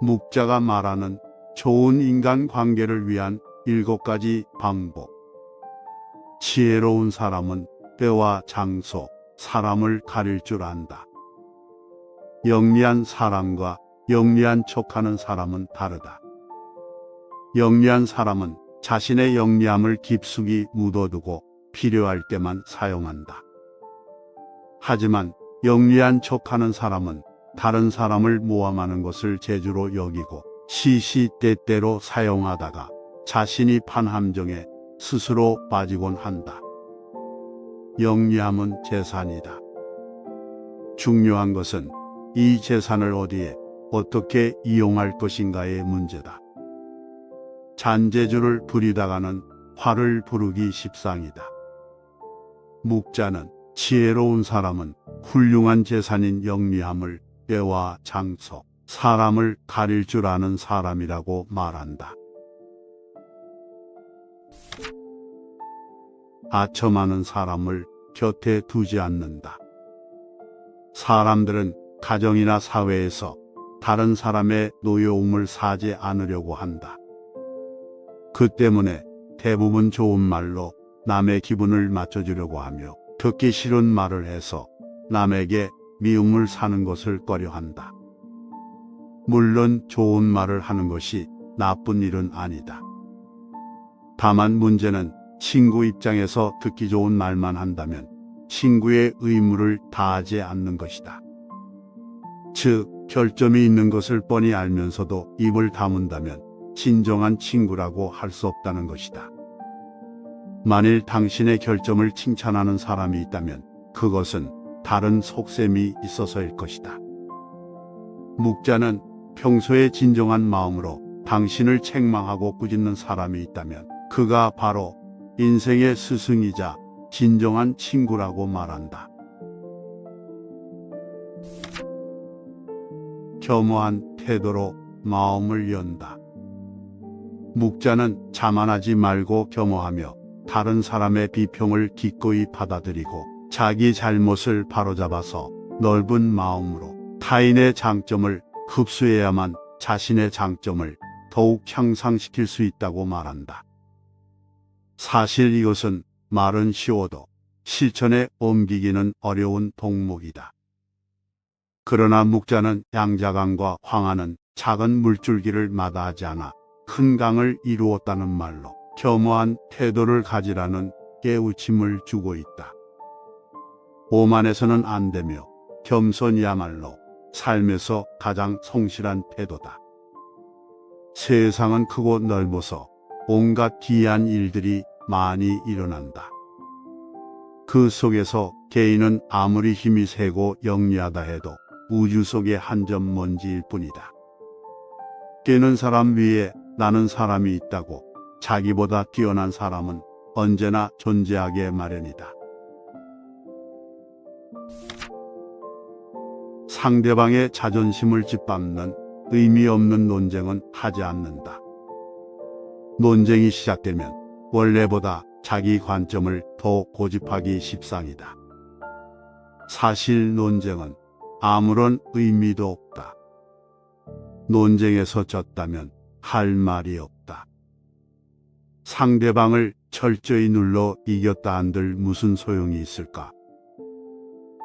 묵자가 말하는 좋은 인간 관계를 위한 일곱 가지 방법. 지혜로운 사람은 때와 장소, 사람을 가릴 줄 안다. 영리한 사람과 영리한 척하는 사람은 다르다. 영리한 사람은 자신의 영리함을 깊숙이 묻어두고 필요할 때만 사용한다. 하지만 영리한 척하는 사람은 다른 사람을 모함하는 것을 재주로 여기고 시시때때로 사용하다가 자신이 판 함정에 스스로 빠지곤 한다. 영리함은 재산이다. 중요한 것은 이 재산을 어디에 어떻게 이용할 것인가의 문제다. 잔재주를 부리다가는 화를 부르기 십상이다. 묵자는 지혜로운 사람은 훌륭한 재산인 영리함을 때와 장소, 사람을 가릴 줄 아는 사람이라고 말한다. 아첨하는 사람을 곁에 두지 않는다. 사람들은 가정이나 사회에서 다른 사람의 노여움을 사지 않으려고 한다. 그 때문에 대부분 좋은 말로 남의 기분을 맞춰주려고 하며 듣기 싫은 말을 해서 남에게 미움을 사는 것을 꺼려 한다. 물론 좋은 말을 하는 것이 나쁜 일은 아니다. 다만 문제는 친구 입장에서 듣기 좋은 말만 한다면 친구의 의무를 다하지 않는 것이다. 즉, 결점이 있는 것을 뻔히 알면서도 입을 다문다면 진정한 친구라고 할 수 없다는 것이다. 만일 당신의 결점을 칭찬하는 사람이 있다면 그것은 다른 속셈이 있어서일 것이다. 묵자는 평소에 진정한 마음으로 당신을 책망하고 꾸짖는 사람이 있다면 그가 바로 인생의 스승이자 진정한 친구라고 말한다. 겸허한 태도로 마음을 연다. 묵자는 자만하지 말고 겸허하며 다른 사람의 비평을 기꺼이 받아들이고 자기 잘못을 바로잡아서 넓은 마음으로 타인의 장점을 흡수해야만 자신의 장점을 더욱 향상시킬 수 있다고 말한다. 사실 이것은 말은 쉬워도 실천에 옮기기는 어려운 동목이다. 그러나 묵자는 양자강과 황하는 작은 물줄기를 마다하지 않아 큰 강을 이루었다는 말로 겸허한 태도를 가지라는 깨우침을 주고 있다. 오만해서는 안 되며 겸손이야말로 삶에서 가장 성실한 태도다. 세상은 크고 넓어서 온갖 기이한 일들이 많이 일어난다. 그 속에서 개인은 아무리 힘이 세고 영리하다 해도 우주 속의 한 점 먼지일 뿐이다. 깨는 사람 위에 나는 사람이 있다고 자기보다 뛰어난 사람은 언제나 존재하게 마련이다. 상대방의 자존심을 짓밟는 의미 없는 논쟁은 하지 않는다. 논쟁이 시작되면 원래보다 자기 관점을 더 고집하기 십상이다. 사실 논쟁은 아무런 의미도 없다. 논쟁에서 졌다면 할 말이 없다. 상대방을 철저히 눌러 이겼다 한들 무슨 소용이 있을까?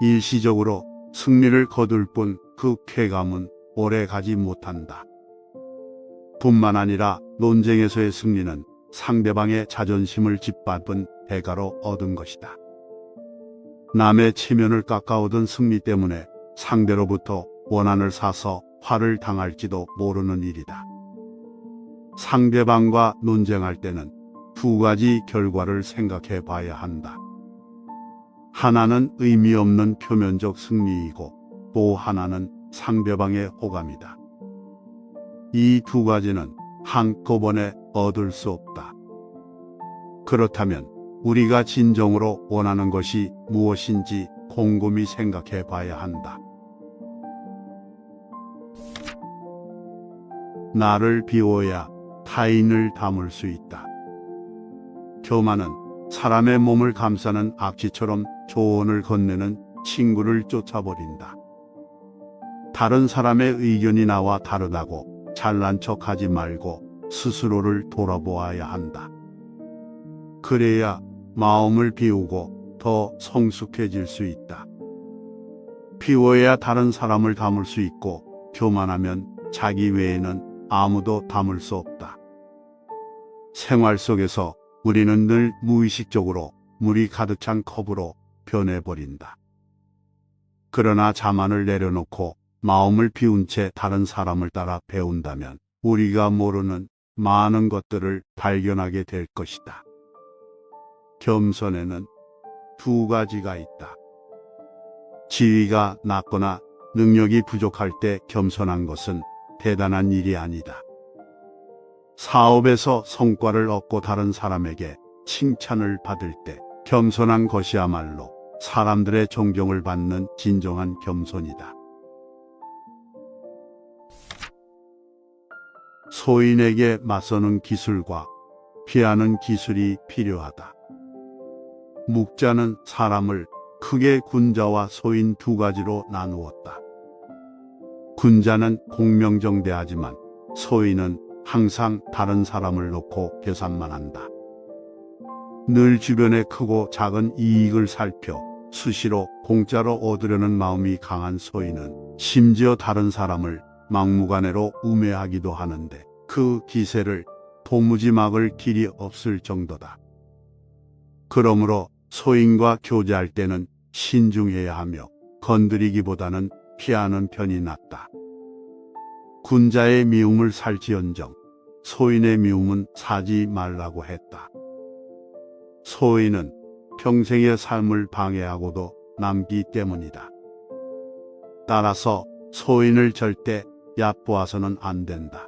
일시적으로 승리를 거둘 뿐 그 쾌감은 오래 가지 못한다. 뿐만 아니라 논쟁에서의 승리는 상대방의 자존심을 짓밟은 대가로 얻은 것이다. 남의 체면을 깎아오던 승리 때문에 상대로부터 원한을 사서 화를 당할지도 모르는 일이다. 상대방과 논쟁할 때는 두 가지 결과를 생각해 봐야 한다. 하나는 의미 없는 표면적 승리이고 또 하나는 상대방의 호감이다. 이 두 가지는 한꺼번에 얻을 수 없다. 그렇다면 우리가 진정으로 원하는 것이 무엇인지 곰곰이 생각해 봐야 한다. 나를 비워야 타인을 담을 수 있다. 교만은 사람의 몸을 감싸는 악취처럼 조언을 건네는 친구를 쫓아버린다. 다른 사람의 의견이 나와 다르다고 잘난 척하지 말고 스스로를 돌아보아야 한다. 그래야 마음을 비우고 더 성숙해질 수 있다. 비워야 다른 사람을 담을 수 있고 교만하면 자기 외에는 아무도 담을 수 없다. 생활 속에서 우리는 늘 무의식적으로 물이 가득 찬 컵으로 변해버린다. 그러나 자만을 내려놓고 마음을 비운 채 다른 사람을 따라 배운다면 우리가 모르는 많은 것들을 발견하게 될 것이다. 겸손에는 두 가지가 있다. 지위가 낮거나 능력이 부족할 때 겸손한 것은 대단한 일이 아니다. 사업에서 성과를 얻고 다른 사람에게 칭찬을 받을 때 겸손한 것이야말로 사람들의 존경을 받는 진정한 겸손이다. 소인에게 맞서는 기술과 피하는 기술이 필요하다. 묵자는 사람을 크게 군자와 소인 두 가지로 나누었다. 군자는 공명정대하지만 소인은 항상 다른 사람을 놓고 계산만 한다. 늘 주변의 크고 작은 이익을 살펴 수시로 공짜로 얻으려는 마음이 강한 소인은 심지어 다른 사람을 막무가내로 우매하기도 하는데 그 기세를 도무지 막을 길이 없을 정도다. 그러므로 소인과 교제할 때는 신중해야 하며 건드리기보다는 피하는 편이 낫다. 군자의 미움을 살지언정 소인의 미움은 사지 말라고 했다. 소인은 평생의 삶을 방해하고도 남기 때문이다. 따라서 소인을 절대 얕보아서는 안 된다.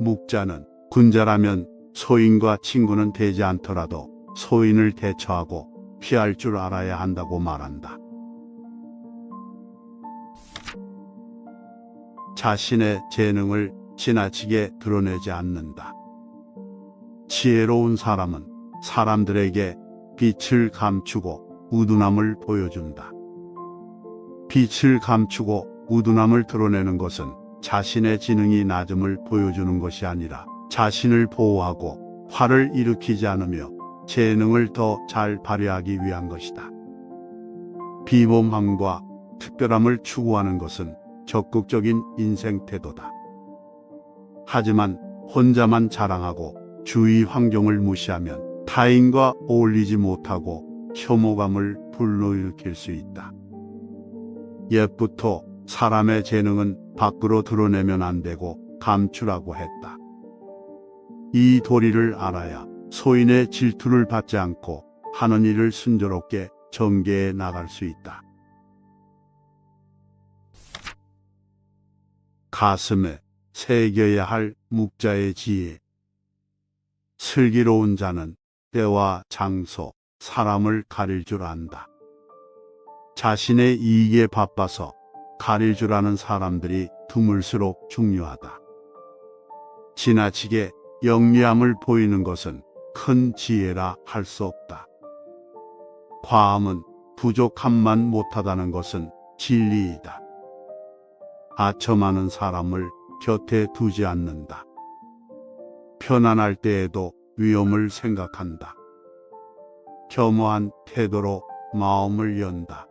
묵자는 군자라면 소인과 친구는 되지 않더라도 소인을 대처하고 피할 줄 알아야 한다고 말한다. 자신의 재능을 지나치게 드러내지 않는다. 지혜로운 사람은 사람들에게 빛을 감추고 우둔함을 보여준다. 빛을 감추고 우둔함을 드러내는 것은 자신의 지능이 낮음을 보여주는 것이 아니라 자신을 보호하고 화를 일으키지 않으며 재능을 더 잘 발휘하기 위한 것이다. 비범함과 특별함을 추구하는 것은 적극적인 인생 태도다. 하지만 혼자만 자랑하고 주위 환경을 무시하면 타인과 어울리지 못하고 혐오감을 불러일으킬 수 있다. 옛부터 사람의 재능은 밖으로 드러내면 안 되고 감추라고 했다. 이 도리를 알아야 소인의 질투를 받지 않고 하는 일을 순조롭게 전개해 나갈 수 있다. 가슴에 새겨야 할 묵자의 지혜. 슬기로운 자는 때와 장소, 사람을 가릴 줄 안다. 자신의 이익에 바빠서 가릴 줄 아는 사람들이 드물수록 중요하다. 지나치게 영리함을 보이는 것은 큰 지혜라 할 수 없다. 과함은 부족함만 못하다는 것은 진리이다. 아첨하는 사람을 곁에 두지 않는다. 편안할 때에도 위험을 생각한다. 겸허한 태도로 마음을 연다.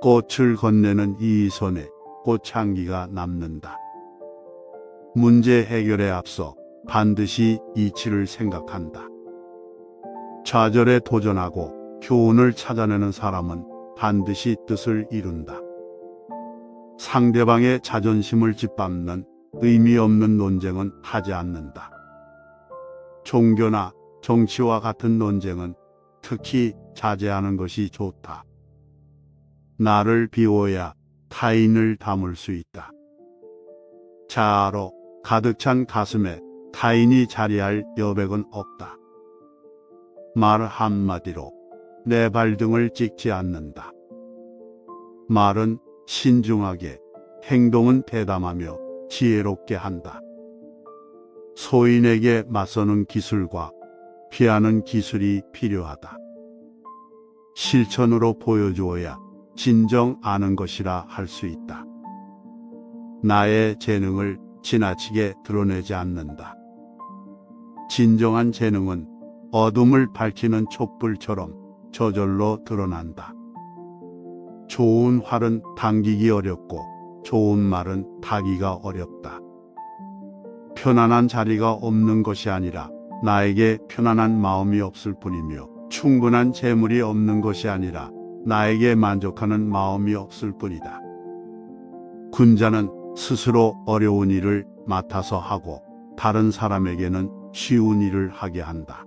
꽃을 건네는 이 손에 꽃향기가 남는다. 문제 해결에 앞서 반드시 이치를 생각한다. 좌절에 도전하고 교훈을 찾아내는 사람은 반드시 뜻을 이룬다. 상대방의 자존심을 짓밟는 의미 없는 논쟁은 하지 않는다. 종교나 정치와 같은 논쟁은 특히 자제하는 것이 좋다. 나를 비워야 타인을 담을 수 있다. 자아로 가득 찬 가슴에 타인이 자리할 여백은 없다. 말 한마디로 내 발등을 찍지 않는다. 말은 신중하게, 행동은 대담하며 지혜롭게 한다. 소인에게 맞서는 기술과 피하는 기술이 필요하다. 실천으로 보여주어야 진정 아는 것이라 할 수 있다. 나의 재능을 지나치게 드러내지 않는다. 진정한 재능은 어둠을 밝히는 촛불처럼 저절로 드러난다. 좋은 활은 당기기 어렵고 좋은 말은 타기가 어렵다. 편안한 자리가 없는 것이 아니라 나에게 편안한 마음이 없을 뿐이며 충분한 재물이 없는 것이 아니라 나에게 만족하는 마음이 없을 뿐이다. 군자는 스스로 어려운 일을 맡아서 하고 다른 사람에게는 쉬운 일을 하게 한다.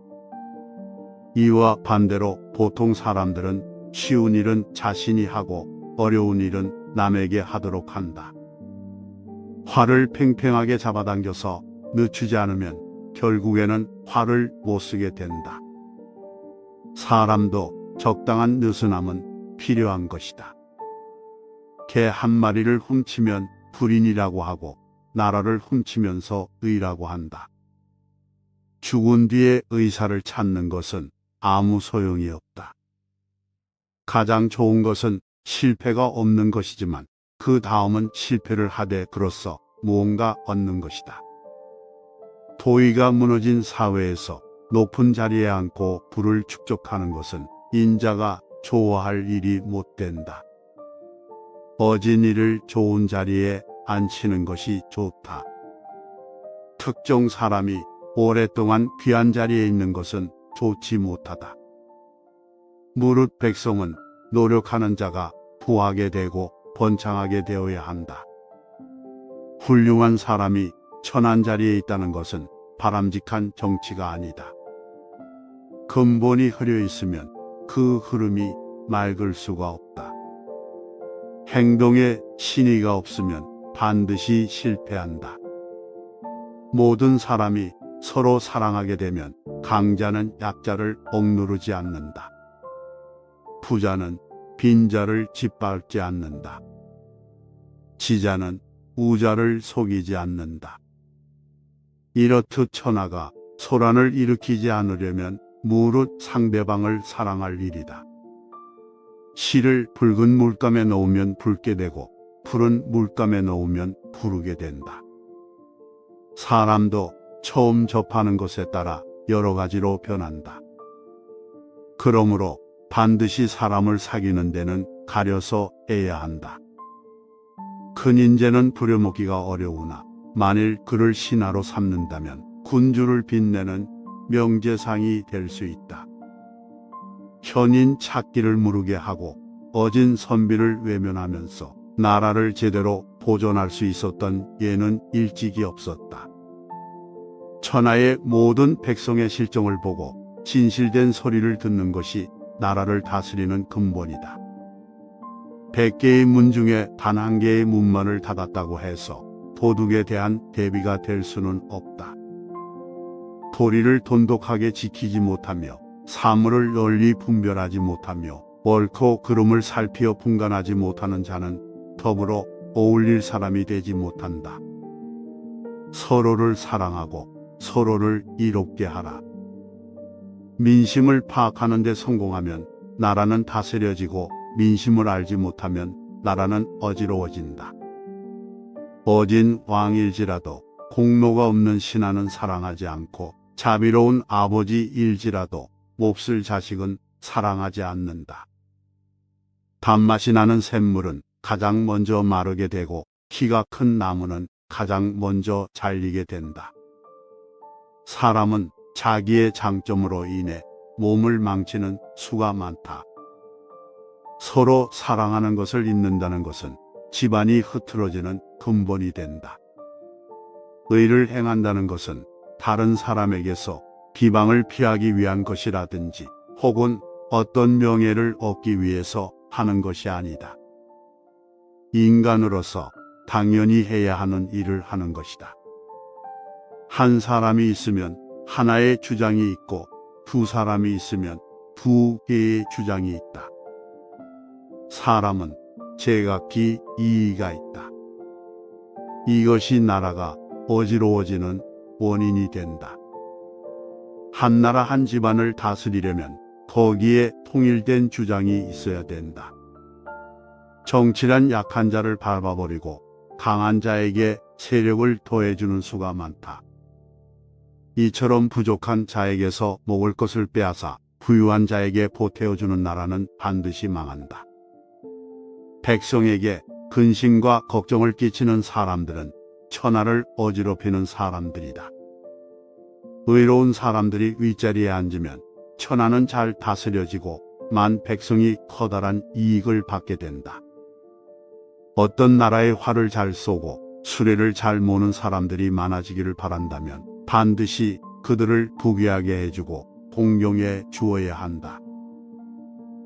이와 반대로 보통 사람들은 쉬운 일은 자신이 하고 어려운 일은 남에게 하도록 한다. 활을 팽팽하게 잡아당겨서 늦추지 않으면 결국에는 활을 못 쓰게 된다. 사람도 적당한 느슨함은 필요한 것이다. 개 한 마리를 훔치면 불인이라고 하고 나라를 훔치면서 의라고 한다. 죽은 뒤에 의사를 찾는 것은 아무 소용이 없다. 가장 좋은 것은 실패가 없는 것이지만 그 다음은 실패를 하되 그로써 무언가 얻는 것이다. 도의가 무너진 사회에서 높은 자리에 앉고 부를 축적하는 것은 인자가 좋아할 일이 못 된다. 어진 이를 좋은 자리에 앉히는 것이 좋다. 특정 사람이 오랫동안 귀한 자리에 있는 것은 좋지 못하다. 무릇 백성은 노력하는 자가 부하게 되고 번창하게 되어야 한다. 훌륭한 사람이 천한 자리에 있다는 것은 바람직한 정치가 아니다. 근본이 흐려 있으면 그 흐름이 맑을 수가 없다. 행동에 신의가 없으면 반드시 실패한다. 모든 사람이 서로 사랑하게 되면 강자는 약자를 억누르지 않는다. 부자는 빈자를 짓밟지 않는다. 지자는 우자를 속이지 않는다. 이렇듯 천하가 소란을 일으키지 않으려면 무릇 상대방을 사랑할 일이다. 실을 붉은 물감에 넣으면 붉게 되고 푸른 물감에 넣으면 푸르게 된다. 사람도 처음 접하는 것에 따라 여러 가지로 변한다. 그러므로 반드시 사람을 사귀는 데는 가려서 해야 한다. 큰 인재는 부려먹기가 어려우나 만일 그를 신하로 삼는다면 군주를 빛내는 명제상이 될 수 있다. 현인 찾기를 무르게 하고 어진 선비를 외면하면서 나라를 제대로 보존할 수 있었던 예는 일찍이 없었다. 천하의 모든 백성의 실정을 보고 진실된 소리를 듣는 것이 나라를 다스리는 근본이다. 백 개의 문 중에 단 한 개의 문만을 닫았다고 해서 도둑에 대한 대비가 될 수는 없다. 도리를 돈독하게 지키지 못하며 사물을 널리 분별하지 못하며 옳고 그름을 살피어 분간하지 못하는 자는 더불어 어울릴 사람이 되지 못한다. 서로를 사랑하고 서로를 이롭게 하라. 민심을 파악하는 데 성공하면 나라는 다스려지고 민심을 알지 못하면 나라는 어지러워진다. 어진 왕일지라도 공로가 없는 신하는 사랑하지 않고 자비로운 아버지일지라도 몹쓸 자식은 사랑하지 않는다. 단맛이 나는 샘물은 가장 먼저 마르게 되고 키가 큰 나무는 가장 먼저 잘리게 된다. 사람은 자기의 장점으로 인해 몸을 망치는 수가 많다. 서로 사랑하는 것을 잊는다는 것은 집안이 흐트러지는 근본이 된다. 의를 행한다는 것은 다른 사람에게서 비방을 피하기 위한 것이라든지 혹은 어떤 명예를 얻기 위해서 하는 것이 아니다. 인간으로서 당연히 해야 하는 일을 하는 것이다. 한 사람이 있으면 하나의 주장이 있고 두 사람이 있으면 두 개의 주장이 있다. 사람은 제각기 이의가 있다. 이것이 나라가 어지러워지는 원인이 된다. 한 나라 한 집안을 다스리려면 거기에 통일된 주장이 있어야 된다. 정치란 약한 자를 밟아버리고 강한 자에게 세력을 더해주는 수가 많다. 이처럼 부족한 자에게서 먹을 것을 빼앗아 부유한 자에게 보태어주는 나라는 반드시 망한다. 백성에게 근심과 걱정을 끼치는 사람들은 천하를 어지럽히는 사람들이다. 의로운 사람들이 윗자리에 앉으면 천하는 잘 다스려지고 만 백성이 커다란 이익을 받게 된다. 어떤 나라의 활을 잘 쏘고 수레를 잘 모는 사람들이 많아지기를 바란다면 반드시 그들을 부귀하게 해주고 공경해 주어야 한다.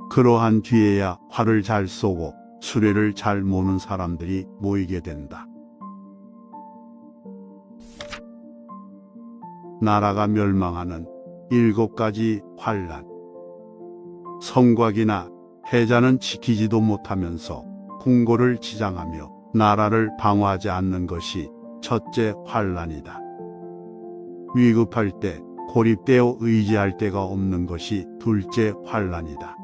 그러한 뒤에야 활을 잘 쏘고 수레를 잘 모는 사람들이 모이게 된다. 나라가 멸망하는 일곱 가지 환란. 성곽이나 해자는 지키지도 못하면서 궁고를 지장하며 나라를 방어하지 않는 것이 첫째 환란이다. 위급할 때 고립되어 의지할 데가 없는 것이 둘째 환란이다.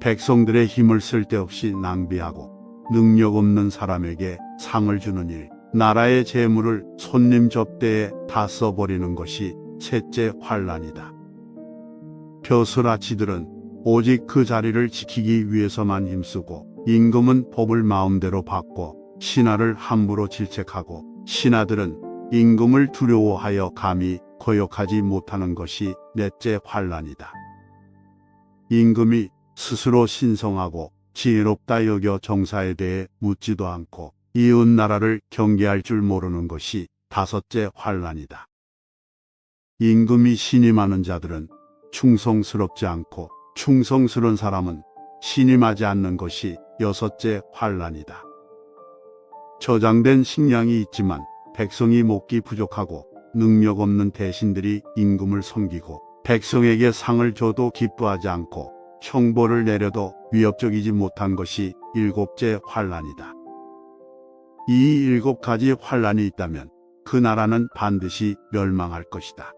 백성들의 힘을 쓸데없이 낭비하고 능력 없는 사람에게 상을 주는 일, 나라의 재물을 손님 접대에 다 써버리는 것이 셋째 환란이다. 벼슬아치들은 오직 그 자리를 지키기 위해서만 힘쓰고 임금은 법을 마음대로 받고 신하를 함부로 질책하고 신하들은 임금을 두려워하여 감히 거역하지 못하는 것이 넷째 환란이다. 임금이 스스로 신성하고 지혜롭다 여겨 정사에 대해 묻지도 않고 이웃 나라를 경계할 줄 모르는 것이 다섯째 환란이다. 임금이 신임하는 자들은 충성스럽지 않고 충성스러운 사람은 신임하지 않는 것이 여섯째 환란이다. 저장된 식량이 있지만 백성이 먹기 부족하고 능력 없는 대신들이 임금을 섬기고 백성에게 상을 줘도 기뻐하지 않고 형벌을 내려도 위협적이지 못한 것이 일곱째 환란이다. 이 일곱 가지 환란이 있다면 그 나라는 반드시 멸망할 것이다.